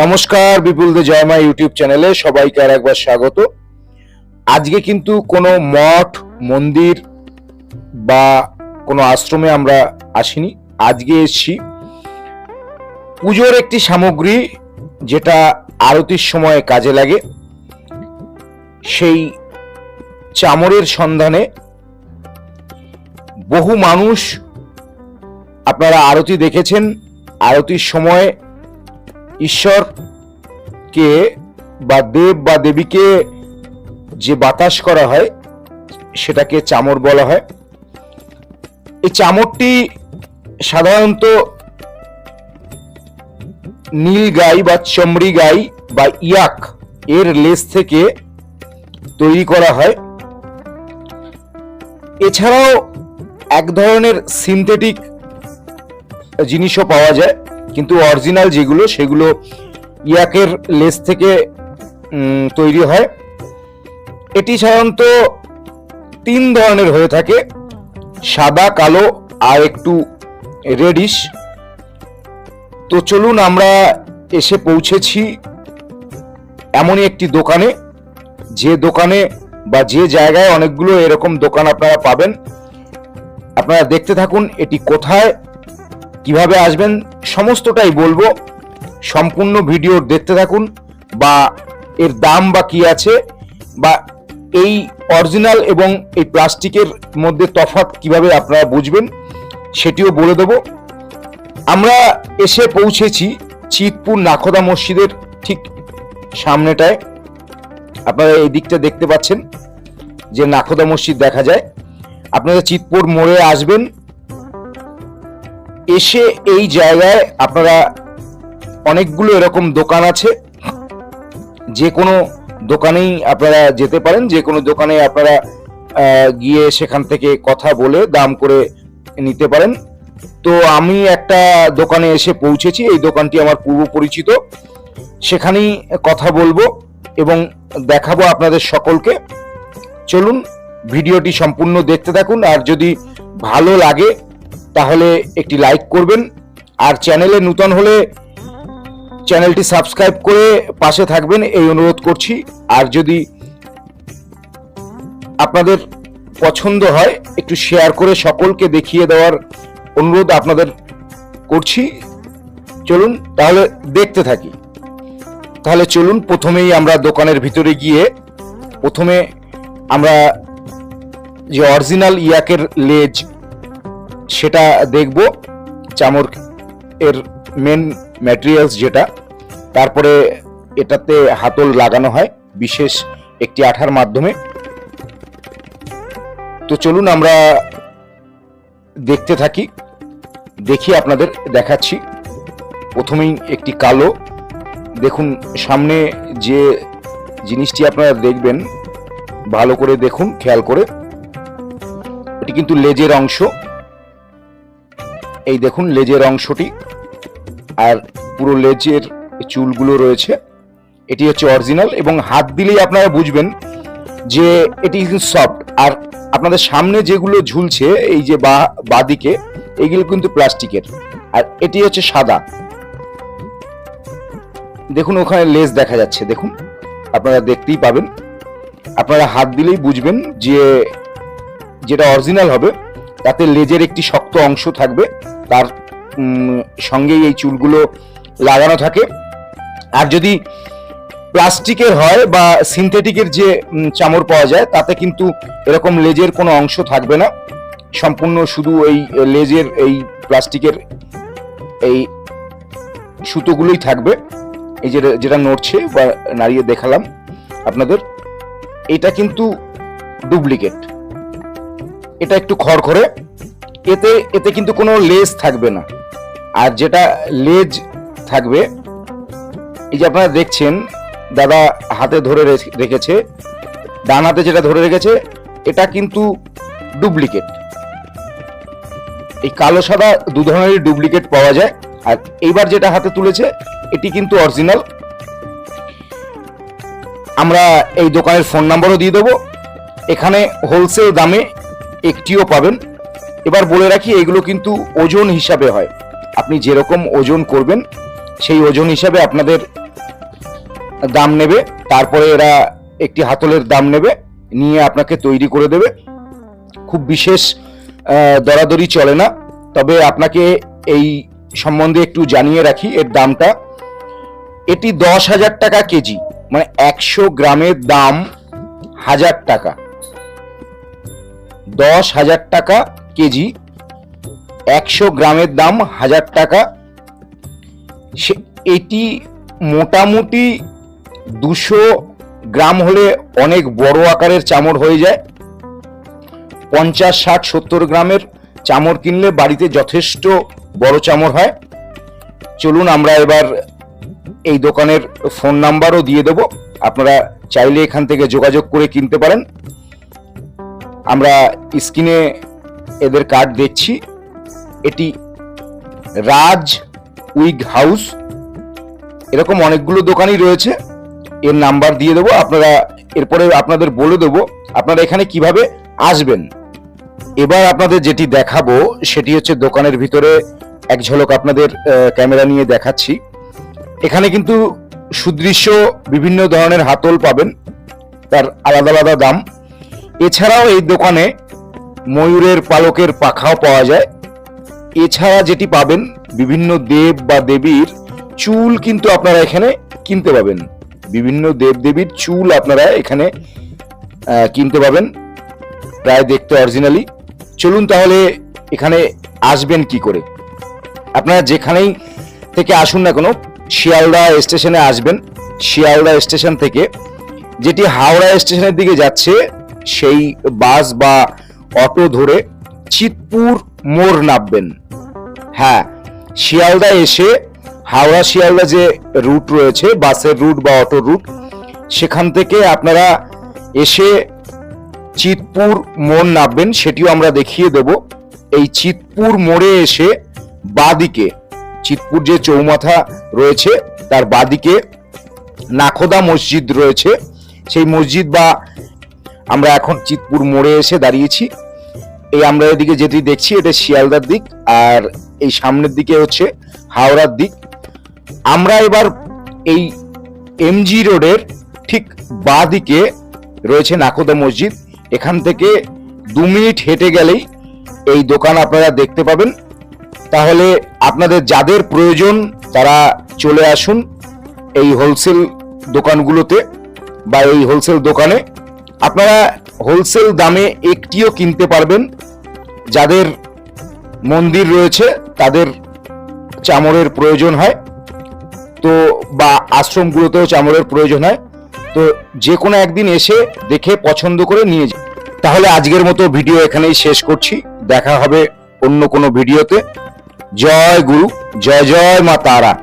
নমস্কার, বিপুল দে জয়মা ইউটিউব চ্যানেলে সবাইকে আর একবার স্বাগত। আজকে কিন্তু কোনো মঠ, মন্দির বা কোনো আশ্রমে আমরা আসিনি। আজকে এসেছি পুজোর একটি সামগ্রী যেটা আরতির সময় কাজে লাগে। সেই চামড়ের সন্ধানে বহু মানুষ আপনারা আরতি দেখেছেন। আরতির সময় ঈশ্বরকে বা দেব বা দেবীকে যে বাতাস করা হয়, সেটাকে চামর বলা হয়। এই চামরটি সাধারণত নীল গাই বা চমড়ি গাই বা ইয়াক এর লেস থেকে তৈরি করা হয়। এছাড়াও এক ধরনের সিনথেটিক জিনিসও পাওয়া যায়। কিন্তু অরিজিনাল যেগুলো, সেগুলো ইয়াকের লেস থেকে তৈরি হয়। এটি সাধারণত তিন ধরনের হয়ে থাকে। সাদা, কালো আর একটু রেডিশ তো চলুন আমরা এসে পৌঁছেছি এমনই একটি দোকানে। যে দোকানে বা যে জায়গায় অনেকগুলো এরকম দোকান আপনারা পাবেন। আপনারা দেখতে থাকুন এটি কোথায়, কীভাবে আসবেন সমস্তটাই বলব। সম্পূর্ণ ভিডিও দেখতে থাকুন বা এর দাম বা কি আছে বা এই অরিজিনাল এবং এই প্লাস্টিকের মধ্যে তফাৎ কীভাবে আপনারা বুঝবেন সেটিও বলে দেব। আমরা এসে পৌঁছেছি চিতপুর নাখোদা মসজিদের ঠিক সামনেটায়। আপনারা এই দিকটা দেখতে পাচ্ছেন যে নাখোদা মসজিদ দেখা যায়। আপনারা চিতপুর মোড়ে আসবেন এসে এই জায়গায় আপনারা অনেকগুলো এরকম দোকান আছে। যে কোনো দোকানেই আপনারা যেতে পারেন, যে কোনো দোকানে আপনারা গিয়ে সেখান থেকে কথা বলে দাম করে নিতে পারেন। তো আমি একটা দোকানে এসে পৌঁছেছি, এই দোকানটি আমার পূর্ব পরিচিত। সেখানেই কথা বলব এবং দেখাবো আপনাদের সকলকে। চলুন, ভিডিওটি সম্পূর্ণ দেখতে থাকুন। আর যদি ভালো লাগে তাহলে একটি লাইক করবেন। আর চ্যানেলে নূতন হলে চ্যানেলটি সাবস্ক্রাইব করে পাশে থাকবেন, এই অনুরোধ করছি। আর যদি আপনাদের পছন্দ হয়, একটু শেয়ার করে সকলকে দেখিয়ে দেওয়ার অনুরোধ আপনাদের করছি। চলুন, তাহলে দেখতে থাকি। তাহলে চলুন, প্রথমেই আমরা দোকানের ভিতরে গিয়ে প্রথমে আমরা যে অরিজিনাল ইয়াকের লেজ সেটা দেখব। চামর এর মেন ম্যাটেরিয়ালস যেটা, তারপরে এটাতে হাতল লাগানো হয়, বিশেষ একটি আঠার মাধ্যমে। তো চলুন আমরা দেখতে থাকি, দেখি আপনাদের দেখাচ্ছি। প্রথমেই একটি কালো। দেখুন, সামনে যে জিনিসটি আপনারা দেখবেন, ভালো করে দেখুন, খেয়াল করে। এটি কিন্তু লেজের অংশ। এই দেখুন লেজের অংশটি আর পুরো লেজের চুলগুলো রয়েছে। এটি হচ্ছে অরিজিনাল এবং হাত দিলেই আপনারা বুঝবেন যে এটি সফট আর আপনাদের সামনে যেগুলো ঝুলছে, এই যে বা, বাদিকে, এগুলো কিন্তু প্লাস্টিকের। আর এটি হচ্ছে সাদা। দেখুন ওখানে লেজ দেখা যাচ্ছে, দেখুন। আপনারা দেখতেই পাবেন। আপনারা হাত দিলেই বুঝবেন যে যেটা অরিজিনাল হবে। তাতে লেজের একটি শক্ত অংশ থাকবে, তার সঙ্গেই এই চুলগুলো লাগানো থাকে। আর যদি প্লাস্টিকের হয় বা সিনথেটিকের যে চামড় পাওয়া যায়, তাতে কিন্তু এরকম লেজের কোনো অংশ থাকবে না। সম্পূর্ণ শুধু এই লেজের, এই প্লাস্টিকের এই সুতোগুলোই থাকবে। এই যে, যেটা নড়ছে বা নাড়িয়ে দেখালাম আপনাদের। এটা কিন্তু ডুপ্লিকেট। এটা একটু খড়খড়ে। এতে এতে কিন্তু কোনো লেজ থাকবে না। আর যেটা লেজ থাকবে, এই যে আপনারা দেখছেন, দাদা হাতে ধরে রেখেছে, ডান হাতে যেটা ধরে রেখেছে, এটা কিন্তু ডুপ্লিকেট। এই কালো সাদা দু ধরনেরই ডুপ্লিকেট পাওয়া যায়। আর এইবার যেটা হাতে তুলেছে, এটি কিন্তু অরিজিনাল। আমরা এই দোকানের ফোন নাম্বারও দিয়ে দেবো। এখানে হোলসেল দামে একটিও পাবেন। এবার বলে রাখি, এগুলো কিন্তু ওজন হিসাবে হয়। আপনি যেরকম ওজন করবেন, সেই ওজন হিসাবে আপনাদের দাম নেবে। তারপরে এরা একটি হাতলের দাম নেবে, নিয়ে আপনাকে তৈরি করে দেবে। খুব বিশেষ দরাদরি চলে না। তবে আপনাকে এই সম্বন্ধে একটু জানিয়ে রাখি এর দামটা। এটি দশ হাজার টাকা কেজি মানে একশো গ্রামের দাম হাজার টাকা। দশ হাজার টাকা কেজি, একশো গ্রামের দাম হাজার টাকা। সে, এটি মোটামুটি দুশো গ্রাম হলে অনেক বড় আকারের চামড় হয়ে যায়। পঞ্চাশ, ষাট, সত্তর গ্রামের চামড় কিনলে বাড়িতে যথেষ্ট বড় চামড় হয়। চলুন আমরা এবার এই দোকানের ফোন নাম্বারও দিয়ে দেব। আপনারা চাইলে এখান থেকে যোগাযোগ করে কিনতে পারেন। আমরা স্ক্রিনে এদের কার্ড দেখছি। এটি রাজ উইগ হাউস। এরকম অনেকগুলো দোকানই রয়েছে। এর নাম্বার দিয়ে দেবো। আপনারা এরপরে আপনাদের বলে দেবো আপনারা এখানে কীভাবে আসবেন। এবার আপনাদের যেটি দেখাবো, সেটি হচ্ছে দোকানের ভিতরে এক ঝলক আপনাদের ক্যামেরা নিয়ে দেখাচ্ছি। এখানে কিন্তু সুদৃশ্য বিভিন্ন ধরনের হাতল পাবেন। তার আলাদা আলাদা দাম। এছাড়াও এই দোকানে ময়ূরের পালকের পাখাও পাওয়া যায়। এছাড়া যেটি পাবেন, বিভিন্ন দেব বা দেবীর চুল কিন্তু আপনারা এখানে কিনতে পাবেন। বিভিন্ন দেব দেবীর চুল আপনারা এখানে কিনতে পাবেন। প্রায় দেখতে অরিজিনালি। চলুন তাহলে এখানে আসবেন কি করে? আপনারা যেখানেই থেকে আসুন না কোনো, শিয়ালদা স্টেশনে আসবেন। শিয়ালদা স্টেশন থেকে, যেটি হাওড়া স্টেশনের দিকে যাচ্ছে সেই বাস বা অটো ধরে চিতপুর মোড় নামবেন। হ্যাঁ শিয়ালদা এসে হাওড়া শিয়ালদা যে রুট রয়েছে, বাসের রুট বা অটো রুট, সেখান থেকে আপনারা এসে চিতপুর মোড় নামবেন, সেটিও আমরা দেখিয়ে দেব। এই চিতপুর মোড়ে এসে বাদিকে, চিতপুর যে চৌমাথা রয়েছে, তার বাদিকে নাখোদা মসজিদ রয়েছে। সেই মসজিদ বা আমরা এখন চিতপুর মোড়ে এসে দাঁড়িয়েছি। এই আমরা এদিকে যেটি দেখছি, এটা শিয়ালদার দিক, আর এই সামনের দিকে হচ্ছে হাওড়ার দিক। আমরা এবার এই এমজি রোডের ঠিক বাঁ দিকে রয়েছে নাকোদা মসজিদ। এখান থেকে দু মিনিট হেঁটে গেলেই এই দোকান আপনারা দেখতে পাবেন। তাহলে আপনাদের যাদের প্রয়োজন, তারা চলে আসুন এই হোলসেল দোকানগুলোতে বা এই হোলসেল দোকানে। আপনারা হোলসেল দামে একটিও কিনতে পারবেন। যাদের মন্দির রয়েছে, তাদের চামড়ের প্রয়োজন হয়। তো, বা আশ্রমগুলোতেও চামড়ের প্রয়োজন হয়। তো যে কোনো একদিন এসে দেখে পছন্দ করে নিয়ে যান। তাহলে আজকের মতো ভিডিও এখানেই শেষ করছি। দেখা হবে অন্য কোনো ভিডিওতে। জয় গুরু, জয় জয় মা তারা।